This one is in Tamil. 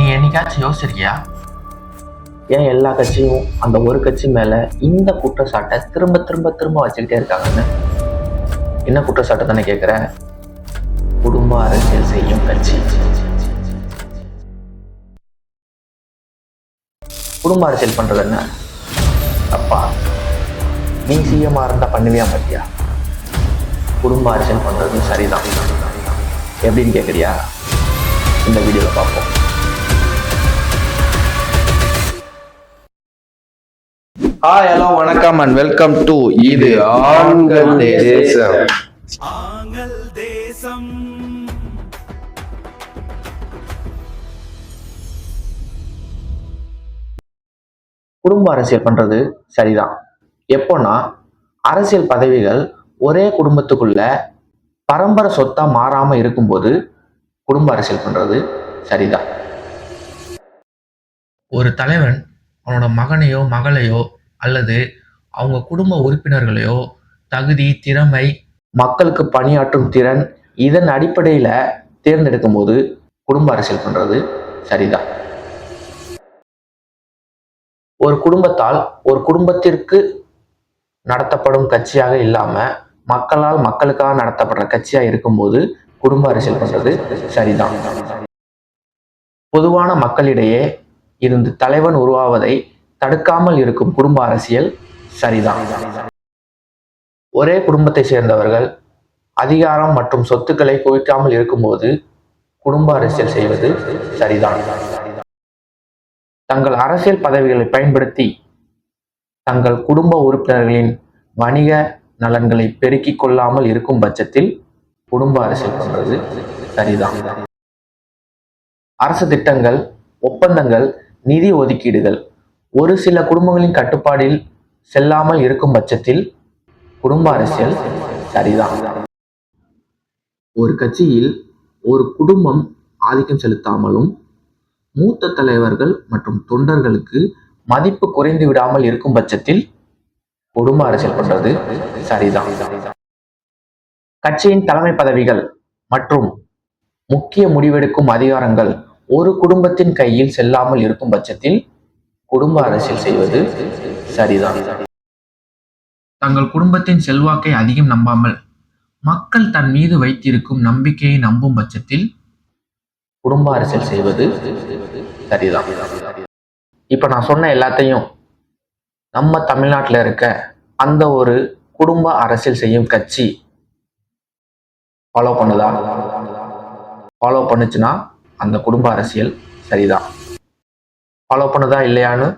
நீ என்னைக்காச்சும் யோசிச்சிருக்கியா? ஏன் எல்லா கட்சியும் அந்த ஒரு கட்சி மேல இந்த குற்றச்சாட்டை திரும்ப திரும்ப திரும்ப வச்சுக்கிட்டே இருக்காங்கன்னு? என்ன குற்றச்சாட்டை தானே கேட்குற குடும்ப அரசியல் செய்யும் கட்சி. குடும்ப அரசியல் பண்றது என்ன? அப்பா நீ சிஎம்மா இருந்தா பண்ணுவியா மாட்டியா குடும்ப அரசியல் பண்ணுறது சரிதான். எப்படின்னு கேட்குறியா இந்த வீடியோவில் பார்ப்போம். ஹாய் ஹலோ வணக்கம் அண்ட் வெல்கம் டு இது ஆண்கள் தேசம். ஆங்கள் தேசம். குடும்ப அரசியல் பண்றது சரிதான். எப்போன்னா அரசியல் பதவிகள் ஒரே குடும்பத்துக்குள்ள பரம்பரை சொத்தா மாறாம இருக்கும்போது குடும்ப அரசியல் பண்றது சரிதான். ஒரு தலைவன் அவனோட மகனையோ மகளையோ அல்லது அவங்க குடும்ப உறுப்பினர்களையோ தகுதி திறமை மக்களுக்கு பணியாற்றும் திறன் இதன் அடிப்படையில தேர்ந்தெடுக்கும் போது குடும்ப அரசியல் பண்றது சரிதான். ஒரு குடும்பத்தால் ஒரு குடும்பத்திற்கு நடத்தப்படும் கட்சியாக இல்லாம மக்களால் மக்களுக்காக நடத்தப்படுற கட்சியா இருக்கும்போது குடும்ப அரசியல் பண்றது சரிதான். பொதுவான மக்களிடையே இருந்து தலைவன் உருவாவதை தடுக்காமல் இருக்கும் குடும்ப அரசியல் சரிதான். ஒரே குடும்பத்தை சேர்ந்தவர்கள் அதிகாரம் மற்றும் சொத்துக்களை குவிக்காமல் இருக்கும்போது குடும்ப அரசியல் செய்வது சரிதான். தங்கள் அரசியல் பதவிகளை பயன்படுத்தி தங்கள் குடும்ப உறுப்பினர்களின் வணிக நலன்களை பெருக்கிக் கொள்ளாமல் இருக்கும் பட்சத்தில் குடும்ப அரசியல் பண்றது சரிதான். அரசு திட்டங்கள் ஒப்பந்தங்கள் நிதி ஒதுக்கீடுகள் ஒரு சில குடும்பங்களின் கட்டுப்பாடில் செல்லாமல் இருக்கும் பட்சத்தில் குடும்ப அரசியல் சரிதான். ஒரு கட்சியில் ஒரு குடும்பம் ஆதிக்கம் செலுத்தாமலும் மூத்த தலைவர்கள் மற்றும் தொண்டர்களுக்கு மதிப்பு குறைந்து விடாமல் இருக்கும் பட்சத்தில் குடும்ப அரசியல் பண்றது சரிதான். கட்சியின் தலைமை பதவிகள் மற்றும் முக்கிய முடிவெடுக்கும் அதிகாரங்கள் ஒரு குடும்பத்தின் கையில் செல்லாமல் இருக்கும் பட்சத்தில் குடும்ப அரசியல் செய்வது சரிதான். தங்கள் குடும்பத்தின் செல்வாக்கை அதிகம் நம்பாமல் மக்கள் தன் மீது வைத்திருக்கும் நம்பிக்கையை நம்பும் பட்சத்தில் குடும்ப அரசியல் செய்வது சரிதான். இப்ப நான் சொன்ன எல்லாத்தையும் நம்ம தமிழ்நாட்டில் இருக்க அந்த ஒரு குடும்ப அரசியல் செய்யும் கட்சி ஃபாலோ பண்ணுதா? ஃபாலோ பண்ணுச்சுன்னா அந்த குடும்ப அரசியல் சரிதான். ஃபாலோ பண்ணுதா இல்லையான்னு